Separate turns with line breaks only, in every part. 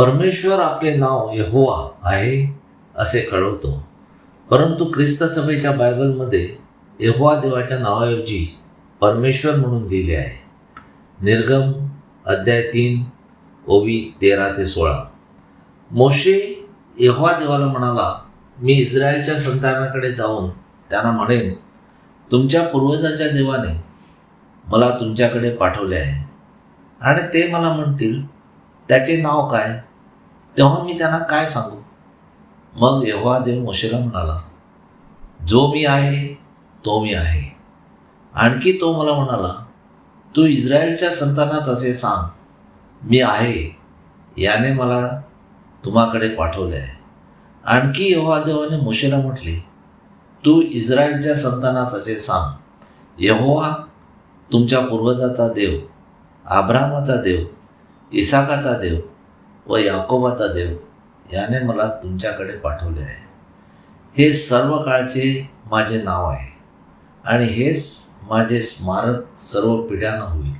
परमेश्वर आपले नाव यहोवा आहे असे कळवतो. परंतु ख्रिस्त सभेच्या बायबलमध्ये यहोवा देवाच्या नावाऐवजी परमेश्वर म्हणून लिहिले आहे. निर्गम अध्याय तीन ओवी तेरा ते सोळा. मोशे यहोवा देवाला म्हणाला मी इस्रायलच्या संतानाकडे जाऊन त्यांना म्हणेन तुमच्या पूर्वजाच्या देवाने मला तुमच्याकडे पाठवले आहे. आणि ते मला म्हणतील त्याचे नाव काय? तेव्हा मी त्यांना काय सांगू? मग यहोवा देव मोशेला म्हणाला जो मी आहे तो मी आहे. आणखी तो मला म्हणाला तू इस्रायलच्या संतानाच असे सांग मी आहे याने मला तुम्हाकडे पाठवले आहे. आणखी यहोवा देवाने मोशेला म्हटले तू इस्रायलच्या संतानाच असे सांग यहोवा तुमच्या पूर्वजाचा देव आब्रामाचा देव इसाकाचा देव व याकोबाचा देव याने मला तुमच्याकडे पाठवले आहे. हे सर्व काळचे माझे नाव आहे आणि हेच माझे स्मारक सर्व पिढ्यांना होईल.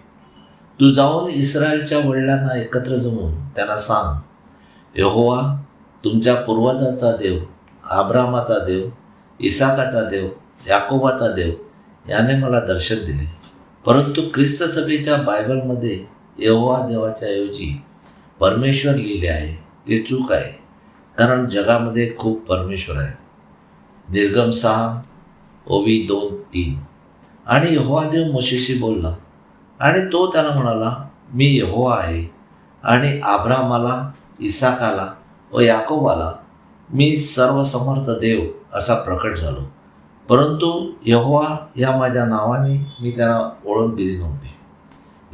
तू जाऊन इस्रायलच्या वडिलांना एकत्र जमून त्यांना सांग यहोवा तुमच्या पूर्वजाचा देव आब्रामाचा देव इसाकाचा देव याकोबाचा देव याने मला दर्शन दिले. परंतु ख्रिस्त सभेच्या बायबलमध्ये यहोवा देवाच्या ऐवजी परमेश्वर लिहिले आहे ते चूक आहे. कारण जगामध्ये खूप परमेश्वर आहेत निर्गम सहा ओवी दोन तीन. आणि यहोवा देव मोशेशी बोलला आणि तो त्याला म्हणाला मी यहोवा आहे आणि आब्रामाला इसाकाला व याकोबाला मी सर्वसमर्थ देव असा प्रकट झालो. परंतु यहोवा या माझ्या नावाने मी त्यांना ओळख दिली नव्हती.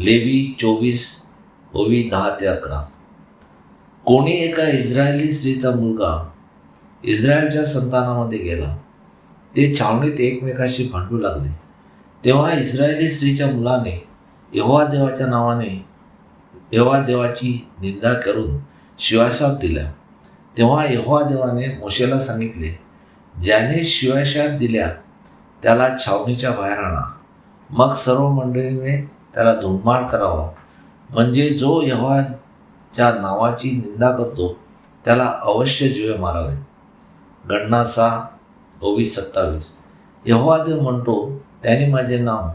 लेवी चोवीस ओवी दहा ते अकरा. कोणी एका इस्रायली स्त्रीचा मुलगा इस्रायलच्या संतानामध्ये गेला. ते छावणीत एकमेकाशी भांडू लागले. तेव्हा इस्रायली स्त्रीच्या मुलाने यहोवा देवाच्या नावाने यहोवा देवाची निंदा करून शिवाशाप दिला. तेव्हा यहोवा देवाने मोशेला सांगितले ज्याने शिवाशाप दिल्या त्याला छावणीच्या बाहेर आणा. मग सर्व मंडळीने त्याला धुमाळ करावा. म्हणजे जो ज्या नावाची निंदा करतो त्याला अवश्य जीवे मारावे. गणना सहा ओवीस सत्तावीस. यहोवा देव म्हणतो त्याने माझे नाव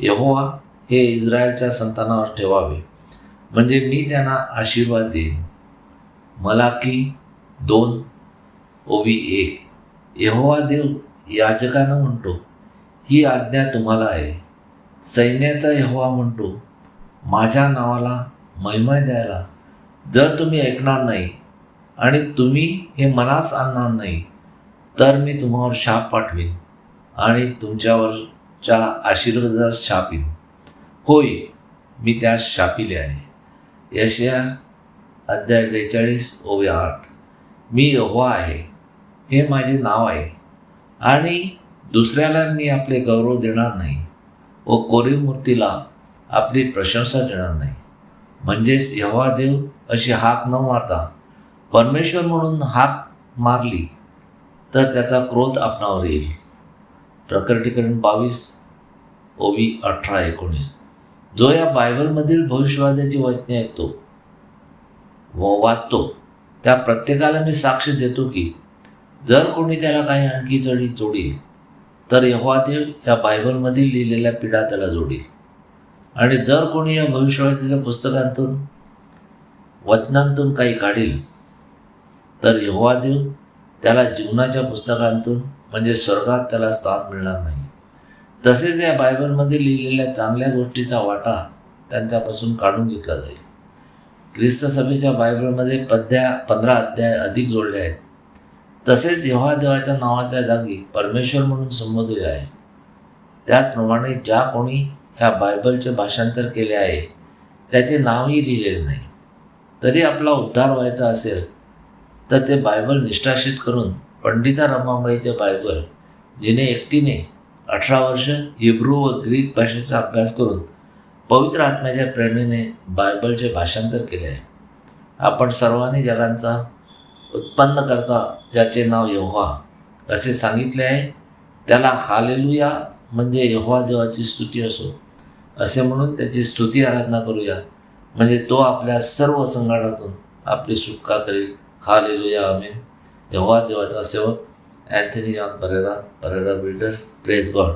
यहोवा हे इस्रायलच्या संतानावर ठेवावे. म्हणजे मी त्यांना आशीर्वाद देईन. मलाकी दोन ओवी एक. यहोवा देव याजकानं म्हणतो ही आज्ञा तुम्हाला आहे. सैन्याचा यहोवा म्हणतो माझ्या नावाला महिमा द्यायला जर तुम्ही ऐकणार नाही आणि तुम्ही हे मनाच आणणार नाही तर मी तुम्हावर शाप पाठवीन आणि तुमच्यावरच्या आशीर्वादास शापीन होय मी त्यास शापिले आहे. यशया अध्याय बेचाळीस ओवे आठ. मी यहोवा आहे हे माझे नाव आहे आणि दुसऱ्याला मी आपले गौरव देणार नाही. व कोरीव मूर्तीला आपली प्रशंसा देणार नाही. म्हणजेच यहोवा देव अशी हाक न मारता परमेश्वर म्हणून हाक मारली तर त्याचा क्रोध आपणावर येईल. प्रकटीकरण बावीस ओवी अठरा एकोणीस. जो या बायबलमधील भविष्यवाद्याची वचने ऐकतो व वाचतो त्या प्रत्येकाला मी साक्ष देतो की जर कोणी त्याला काही आणखी चढी जोडील तर यहोवा देव या बायबलमधील लिहिलेल्या पिढा त्याला जोडेल. आणि जर कोणी या भविष्यवादीच्या पुस्तकांतून वचनांतून काही काढील तर यहोवा देव त्याला जीवनाच्या पुस्तकांतून म्हणजे स्वर्गात त्याला स्थान मिळणार नाही. तसेच या बायबलमध्ये लिहिलेल्या चांगल्या गोष्टीचा वाटा त्यांच्यापासून काढून घेतला जाईल. ख्रिस्त सभेच्या बायबलमध्ये पद्या पंधरा अध्याय अधिक जोडले आहेत. तसेच यहोवा देवाच्या नावाच्या जागी परमेश्वर म्हणून संबोधले आहे. त्याचप्रमाणे ज्या कोणी ह्या बायबलचे भाषांतर केले आहे त्याचे नावही लिहिलेले नाही. तरी आपला उद्धार व्हायचा असेल तर ते बायबल निष्ठाशित करून पंडिता रमाबाईचे बायबल जिने एकटीने अठरा वर्ष हिब्रू व ग्रीक भाषेचा अभ्यास करून पवित्र आत्म्याच्या प्रेरणेने बायबलचे भाषांतर केले आहे. आपण सर्वांनी जगांचा उत्पन्न करता ज्याचे नाव यहोवा असे सांगितले आहे त्याला हालेलुया म्हणजे यहोवा देवाची स्तुती असो असे म्हणून त्याची स्तुती आराधना करूया. म्हणजे तो आपल्या सर्व संकटातून आपली सुटका करेल. हा लिलूया आमेन. यहोवा देवाचा सेवक Anthony John Pereira Pereira builder praise God.